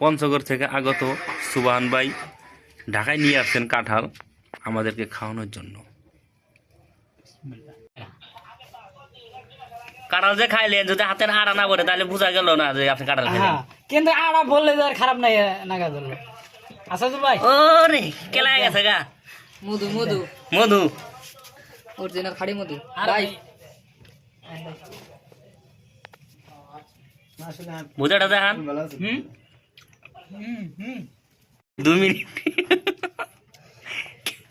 পঞ্চগড় থেকে আগত সুবাহান ভাই ঢাকায় নিয়ে আসছেন কাঁঠাল আমাদেরকে খাওয়ানোর জন্য। কাঁঠাল যে খাইলেন যদি হাতের আড়া না পড়ে তাহলে বোঝা গেল না যে আপনি কাঁঠাল খাইলেন। হ্যাঁ কিন্তু আড়া বললে তো আর খারাপ নাই নাগা ধরলো। আচ্ছা তো ভাই। ও রে কেলা গেছে গা। মধু মধু। মধু। অরিজিনাল খাড়ি মধু। ভাই। বুঝাটা দেখান। হুম? হুম হুম। দুই মিনিট।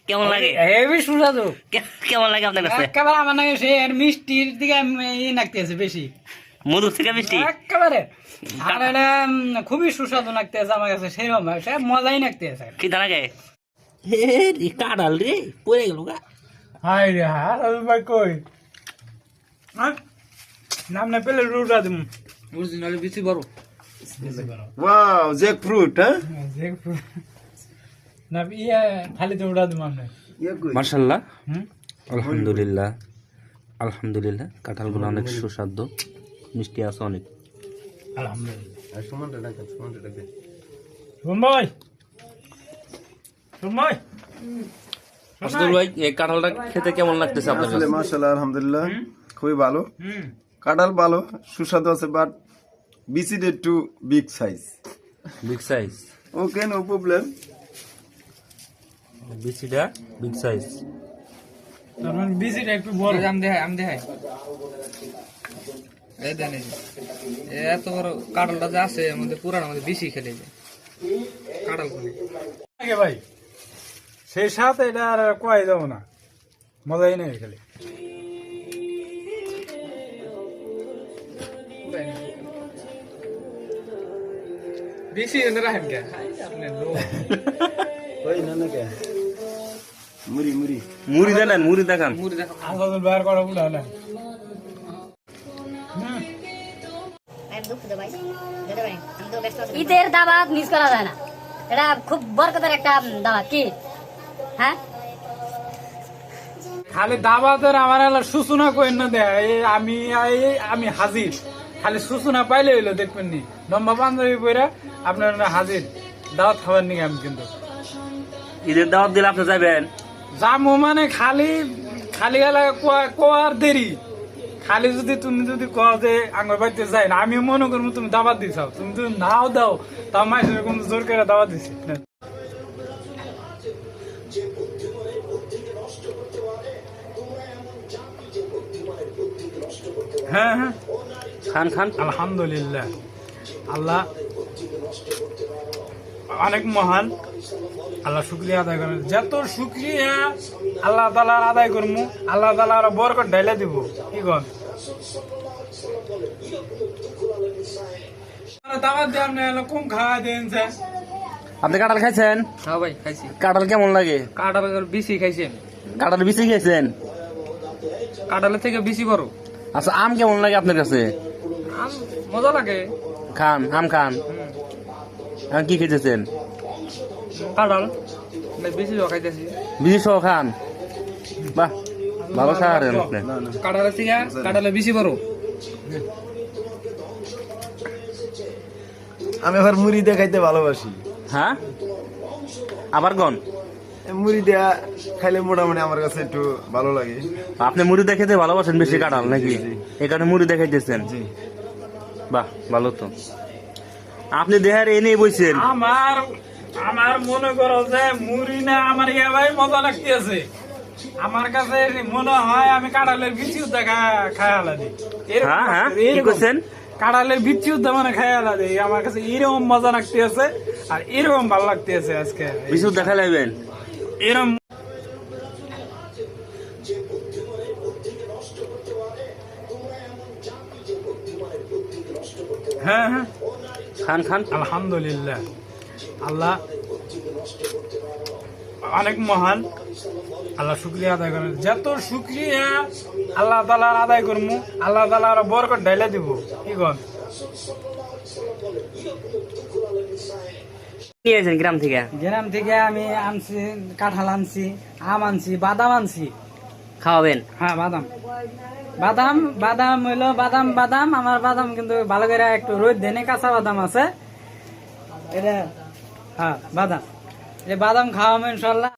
কেমন লাগে? হেভি সুস্বাদু। কে- কেমন লাগে আপনার কাছে? একেবারে আমার নাকি সে মিষ্টির দিকে ই লাগতেছে বেশি। মধু থেকে মিষ্টি? একেবারে। আর এটা খুবই সুস্বাদু লাগতেছে আমার কাছে সেরকম সে মজাই লাগতেছে কি দানা গে কাঁঠাল রে পড়ে গেল গা। হাই রে হ্যাঁ কই? নাম না পেলে রুটা দিম। অরিজিনাল বেশি বড়। ওয়াও জ্যাক ফ্রুট হ্যাঁ? না ইয়ে খালি তো উড়া আমরা ইয়ে হুম? আলহামদুলিল্লাহ। আলহামদুলিল্লাহ কাঁঠালগুলো অনেক সুস্বাদু। মিষ্টি আছে অনেক। আলহামদুলিল্লাহ। আর সুমনটা ডাকেন, সুমনটা ডাকেন। শুন ভাই! ভাই! আসদুল ভাই এই কাঁঠালটা খেতে কেমন লাগতেছে আপনার কাছে? মাশাআল্লাহ আলহামদুলিল্লাহ। খুবই ভালো। হুম। কাঁঠাল ভালো সুস্বাদু আছে বাট বিসিড একটু big size big size okay no problem বিচিটা big size মানে একটু বড়। আমি দেখাই আমি দেখাই। এই দেন এ এত বড় কাঁঠালটা যে আছে এর মধ্যে পুরানোর মধ্যে বেশি খেলে যায় কাঁঠাল করে ভাই সেই সাথে এটা আর কয় যাব না। মজাই নেই খেলে। বেশি এনে রাখেন কে ওই না না কে মুড়ি মুড়ি মুড়ি দেন মুড়ি দেখান মুড়ি দেখা আলাদা বের করা উঠা না ঈদের দাবাত মিস করা যায় না এটা খুব বরকতের একটা দাবাত কি হ্যাঁ খালি দাবাতের আমার সূচনা করেন না দেয় আমি আমি হাজির খালি সূচনা পাইলে হইল দেখবেন নি? লম্বা পাঞ্জাবি পরে আপনার না হাজির। দাওয়াত খাবার নিয়ে আমি কিন্তু। ঈদের দাওয়াত দিলে আপনি যাবেন? জামু মানে খালি খালি গেলে কোয়ার দেরি। খালি যদি তুমি যদি কও যে আঙ্গুর বাড়িতে যাই না আমি মনে করব তুমি দাবাত দিছাও তুমি যদি নাও দাও তাও মাইসের কোনো জোর করে দাওয়াত দিছি। হ্যাঁ হ্যাঁ। খান খান। আলহামদুলিল্লাহ। আল্লাহ অনেক মহান। আল্লাহ শুক্রিয়া আদায় করেন। যত শুক্রিয়া আল্লাহ তালার আদায় করব আল্লাহ তালা আরও বরকত ঢাইলে দিব। কি কন? দাওয়াত দিয়ে আপনি এলো খাওয়া দেন আপনি কাঁঠাল খাইছেন? হ্যাঁ ভাই খাইছি। কাঁঠাল কেমন লাগে? কাঁঠাল বেশি খাইছি আমি কাঁঠাল বেশি খাইছেন? কাঁঠালের থেকে বেশি বড়। আচ্ছা আম কেমন লাগে আপনার কাছে? মজা লাগে। খান আম খান। আর কি খেতেছেন? কাঁঠাল। বেশি জল খাইতেছি। বিজি সহ খান? বাহ ভালো খাওয়ারেন আপনি। কাঁঠালের থেকে কাঁঠালের বেশি বড়। আমি আবার মুড়ি দিয়ে খাইতে ভালোবাসি। হ্যাঁ? আবার গন মুড়ি দেয়া খাইলে মোটামুটি আমার কাছে একটু ভালো লাগে। আপনি মুড়ি দেখাতে ভালোবাসেন বেশি কাঁঠাল নাকি? এই কারণে মুড়ি দেখাইতেছেন জি। বাহ ভালো তো। আপনি দেহার এ নিয়ে বইছেন। আমার আমার মনে করো যে মুড়ি না আমার ইয়া ভাই মজা লাগতেছে। আমার কাছে মনে হয় আমি কাঁঠালের বিচিও দেখা খায় আলাদি হ্যাঁ, হ্যাঁ, করছেন? কাঁঠালের বিচিও মানে খায় আলাদি আমার কাছে এরকম মজা লাগতেছে আর এরকম ভালো লাগতেছে আজকে। বিশুদ্ধ দেখা লাগবেন এরকম হ্যাঁ হ্যাঁ। খান খান। আলহামদুলিল্লাহ। আল্লাহ অনেক মহান। আল্লাহ শুক্রিয়া আদায় করেন। যত শুক্রিয়া আল্লাহ তালার আদায় করব আল্লাহ তালা আরও বরকত ঢাইলে দিব। কি কন? নিয়ে গ্রাম থেকে? গ্রাম থেকে আমি আনছি কাঁঠাল আনছি আম আনছি বাদাম আনছি। খাওয়াবেন? হ্যাঁ বাদাম। বাদাম বাদাম হইল বাদাম বাদাম। আমার বাদাম কিন্তু ভালো করে একটু রোদ দেনে কাঁচা বাদাম আছে। এটা হ্যাঁ বাদাম। এই বাদাম খাওয়াবো ইনশাল্লাহ।